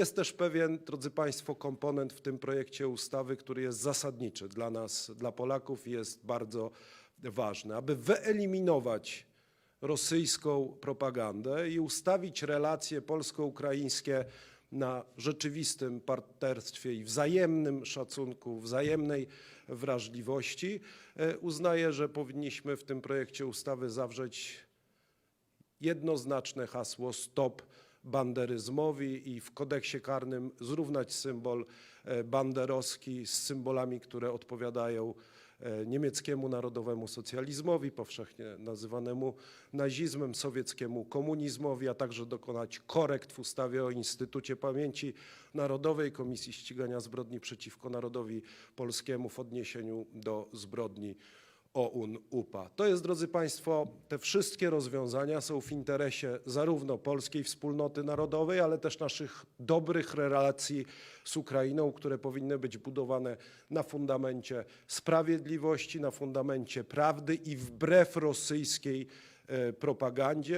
Jest też pewien, drodzy Państwo, komponent w tym projekcie ustawy, który jest zasadniczy dla nas, dla Polaków i jest bardzo ważny, aby wyeliminować rosyjską propagandę i ustawić relacje polsko-ukraińskie na rzeczywistym partnerstwie i wzajemnym szacunku, wzajemnej wrażliwości. E, Uznaję, że powinniśmy w tym projekcie ustawy zawrzeć jednoznaczne hasło stop banderyzmowi i w kodeksie karnym zrównać symbol e, banderowski z symbolami, które odpowiadają e, niemieckiemu narodowemu socjalizmowi, powszechnie nazywanemu nazizmem, sowieckiemu komunizmowi, a także dokonać korekt w ustawie o Instytucie Pamięci Narodowej, Komisji Ścigania Zbrodni przeciwko Narodowi Polskiemu w odniesieniu do zbrodni OUN-UPA. To jest, drodzy Państwo, te wszystkie rozwiązania są w interesie zarówno polskiej wspólnoty narodowej, ale też naszych dobrych relacji z Ukrainą, które powinny być budowane na fundamencie sprawiedliwości, na fundamencie prawdy i wbrew rosyjskiej e, propagandzie.